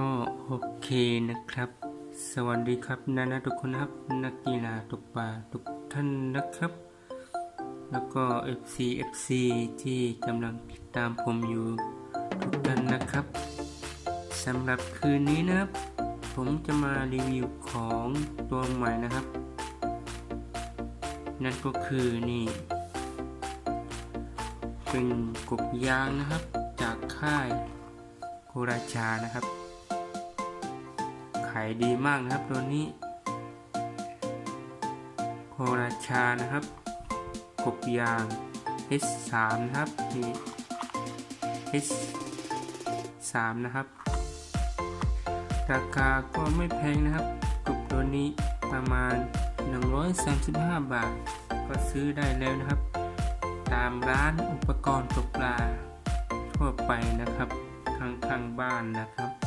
ก็โอเคนะครับ สวัสดีครับนานาทุกคนครับ นักกีฬาตกปลาทุกท่านนะครับ แล้วก็ FC FC ที่กำลังติดตามผมอยู่ทุกท่านนะครับสำหรับคืนนี้นะครับ ผมจะมารีวิวของตัวใหม่นะครับ นั่นก็คือนี่เป็นกบยางนะครับจากค่ายโคราชานะครับ ขายดีมากนะครับตัวนี้โคราชานะครับกบยาง S3 นะครับนี่ S3 นะครับ ราคาก็ไม่แพงนะครับกบตัวนี้ประมาณ 135 บาท ก็ซื้อได้แล้วนะครับ ตามร้านอุปกรณ์ตกปลาทั่วไปนะครับข้างๆบ้านนะครับ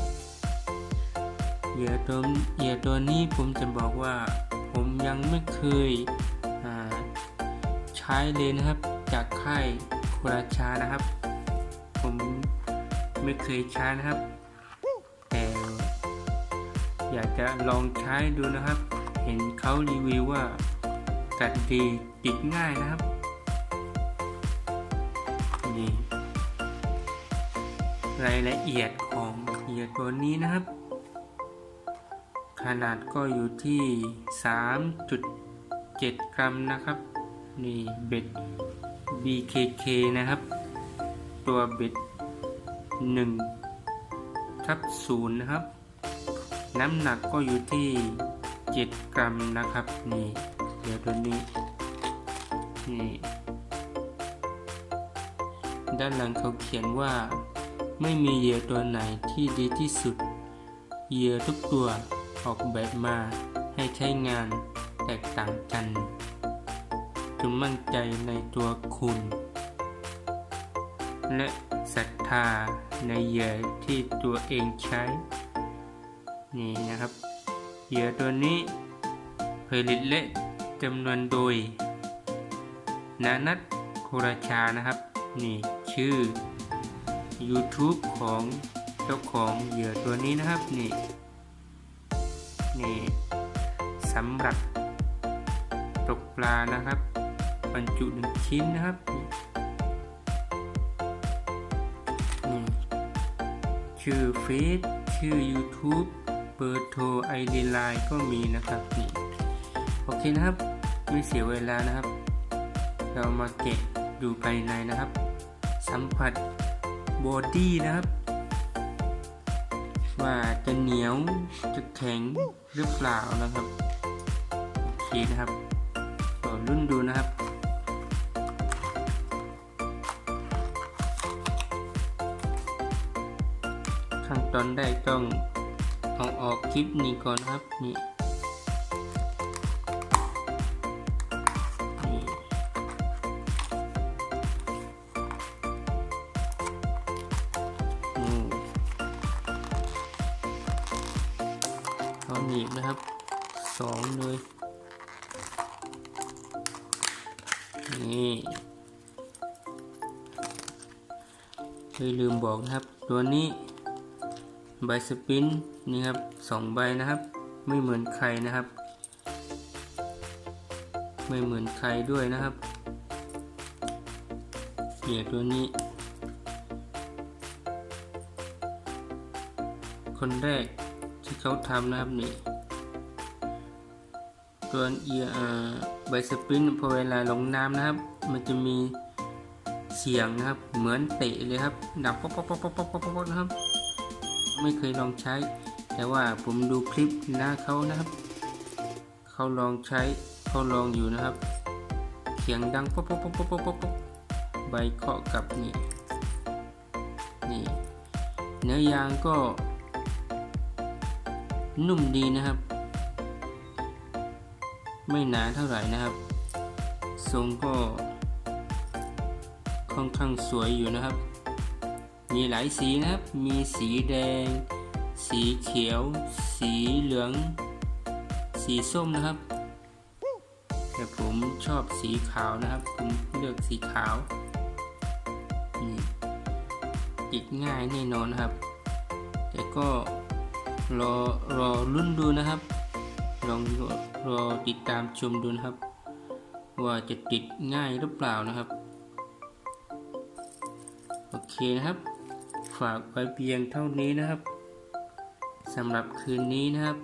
เหยื่อตัวเหยื่อตัวนี้ผมจะบอกว่าผมยังไม่เคยใช้เลยนะครับจากค่ายโคราชานะครับ ผมไม่เคยใช้นะครับ แต่อยากจะลองใช้ดูนะครับ เห็นเขารีวิวว่ากัดดีติดง่ายนะครับนี่รายละเอียดของเหยื่อตัวนี้นะครับ ขนาดก็อยู่ที่ 3.7 กรัมนะครับ นี่เบ็ด BKK นะครับ ตัวเบ็ด 1 ทับ0นะครับ น้ำหนักก็อยู่ที่ 7 กรัมนะครับ นี่ เดี๋ยวตัวนี้ นี่ ด้านหลังเขาเขียนว่า ไม่มีเหยื่อตัวไหนที่ดีที่สุดเหยื่อทุกตัว ออกแบบมาให้ใช้งานแตกต่างกันจงมั่นใจในตัวคุณ และศรัทธาในเหยื่อที่ตัวเองใช้ นี่นะครับ เหยื่อตัวนี้ผลิตและจำนวนโดย นานัทโคราชานะครับ นี่ชื่อ YouTube ของเจ้าของเหยื่อตัวนี้นะครับนี่ นี่สำหรับตกปลานะครับบรรจุหนึ่งชิ้นนะครับนี่ชื่อเฟซชื่อ YouTube เบอร์โทรไอดีไลน์ก็มีนะครับนี่โอเคนะครับไม่เสียเวลานะครับ เรามาเก็บดูภายในนะครับ สัมผัสบอดี้นะครับ ว่าจะเหนียวจะแข็งหรือเปล่านะครับโอเคนะครับต่อรุ่นดูนะครับขั้นตอนแรกต้องเอาออกคลิปนี้ก่อนนะครับนี่นี่ หนีบนะครับสองเลยนี่เลยลืมบอกนะครับ ตัวนี้ใบสปินนี่ครับสองใบนะครับ ไม่เหมือนใครนะครับ ไม่เหมือนใครด้วยนะครับเหยื่อตัวนี้ คนแรก ที่เขาทำนะครับนี่ตัวเอียใบสปรินพอเวลาลงน้ำนะครับ มันจะมีเสียงนะครับ เหมือนเตะเลยครับ ดังป๊อกป๊อกป๊อกป๊อกป๊อกป๊อกป๊อกนะครับ ไม่เคยลองใช้ แต่ว่าผมดูคลิปหน้าเขานะครับ เขาลองใช้เขาลองอยู่นะครับ เสียงดังป๊อกป๊อกป๊อกป๊อกป๊อกป๊อกป๊อกใบเคาะกับนี่นี่เนื้อยางก็ นุ่มดีนะครับ ไม่หนาเท่าไหร่นะครับ ทรงก็ค่อนข้างสวยอยู่นะครับ มีหลายสีนะครับ มีสีแดง สีเขียว สีเหลือง สีส้มนะครับ แต่ผมชอบสีขาวนะครับ ผมเลือกสีขาวนี่จิกง่ายแน่นอนครับ แต่ก็ รอรอรุ่นดูนะครับ ลองรอติดตามชมดูนะครับ ว่าจะติดง่ายหรือเปล่านะครับ โอเคนะครับ ฝากไว้เพียงเท่านี้นะครับสำหรับคืนนี้นะครับ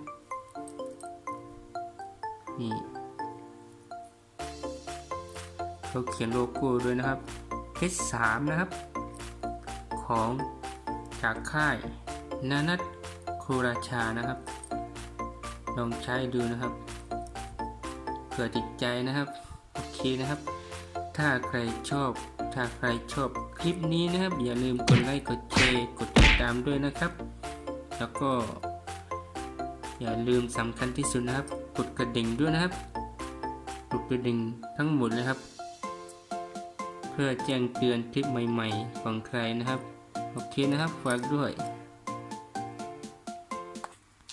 นี่เขาเขียนโลโก้ด้วยนะครับ H3 นะครับ ของจากค่าย นานัท คราชานะครับ ลองใช้ดูนะครับเผื่อติดใจนะครับโอเคนะครับ ถ้าใครชอบ ถ้าใครชอบคลิปนี้นะครับ อย่าลืมกดไลค์กดแชร์กดติดตามด้วยนะครับ แล้วก็ อย่าลืมสำคัญที่สุดนะครับ กดกระดิ่งด้วยนะครับกดกระดิ่งทั้งหมดเลยครับ เพื่อแจ้งเตือนคลิปใหม่ ๆ ของใครนะครับโอเคนะครับฝากด้วย